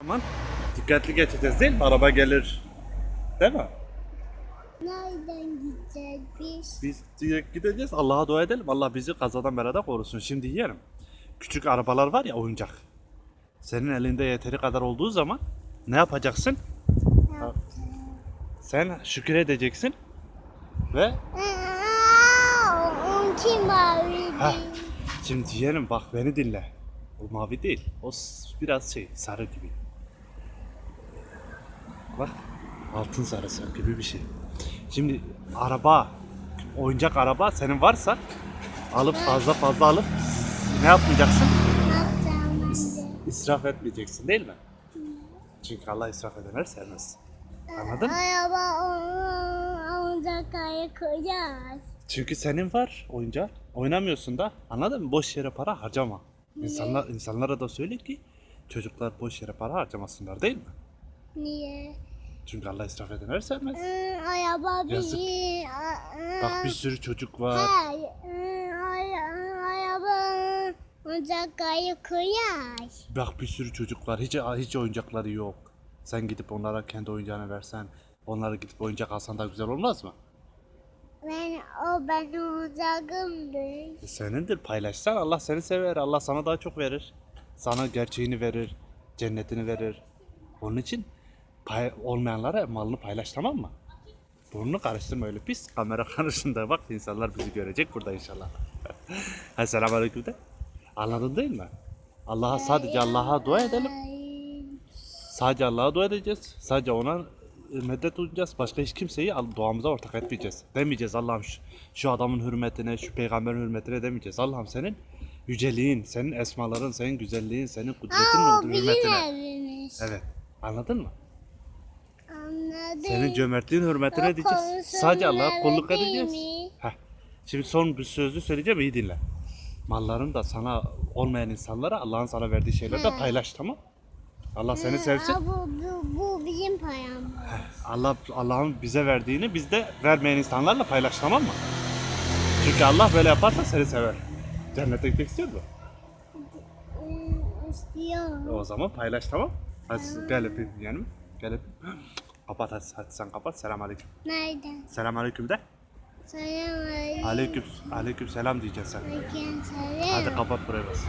Aman dikkatli geçeceğiz değil mi? Araba gelir. Değil mi? Nereden gideceğiz biz? Biz direkt gideceğiz. Allah'a dua edelim. Allah bizi kazadan belada korusun. Şimdi yerim. Küçük arabalar var ya oyuncak. Senin elinde yeteri kadar olduğu zaman ne yapacaksın? Ne yapacağız? Sen şükür edeceksin ve Aa, mavi Heh. şimdi yeğenim bak beni dinle. O mavi değil. O s- biraz şey sarı gibi. Bak altın sarısı gibi bir şey. Şimdi araba, oyuncak araba senin varsa alıp fazla fazla alıp ne yapmayacaksın? De? İsraf etmeyeceksin değil mi? Çünkü Allah israf edenleri sevmez. Anladın mı? Araba oyuncakları koyacağız. Çünkü senin var oyuncak. Oynamıyorsun da. Anladın mı? Boş yere para harcama. İnsanlar insanlara da söyle ki çocuklar boş yere para harcamasınlar değil mi? Niye? Çünkü Allah israf edenleri sevmez. Ee, araba Yazık. bizi... Aa, Bak bir sürü çocuk var. Hayır. ara- Araba oyuncakları koyar. Bak bir sürü çocuk var. Hiç hiç oyuncakları yok. Sen gidip onlara kendi oyuncağını versen, onlara gidip oyuncak alsan da güzel olmaz mı? Ben o ben oyuncağımdır. E Senindir paylaşsan Allah seni sever. Allah sana daha çok verir. Sana gerçeğini verir. Cennetini verir. Onun için pay, olmayanlara malını paylaş tamam mı? Burnunu karıştırma öyle pis. Kamera karşısında bak insanlar bizi görecek burada inşallah. ha selam aleyküm de. Anladın değil mi? Allah'a sadece Allah'a dua edelim. Sadece Allah'a dua edeceğiz. Sadece ona e, medet duyacağız. Başka hiç kimseyi duamıza ortak etmeyeceğiz. Demeyeceğiz Allah'ım şu, şu adamın hürmetine, şu peygamberin hürmetine demeyeceğiz. Allah'ım senin yüceliğin, senin esmaların, senin güzelliğin, senin kudretin Aa, hürmetine. Evet. Anladın mı? Anladım. Senin cömertliğin hürmetine O diyeceğiz. Sadece Allah'a kulluk edeceğiz. Heh. Şimdi son bir sözü söyleyeceğim iyi dinle. Malların da sana olmayan insanlara Allah'ın sana verdiği şeyleri de paylaş tamam? Allah seni sevsin. Aa, bu, bu, bu bizim paramız. Allah Allah'ın bize verdiğini biz de vermeyen insanlarla paylaş tamam mı? Çünkü Allah böyle yaparsa seni sever. Cennete gitmek istiyor mu? İstiyorum. O zaman paylaş tamam. Hadi gel öpeyim yeğenim. Gel öpeyim. Kapat hadi, hadi sen kapat. Selam aleyküm. Nereden? Selam aleyküm de. Selam aleyküm. Aleyküm, aleyküm selam diyeceksin sen. Aleyküm selam. Hadi kapat burayı bas.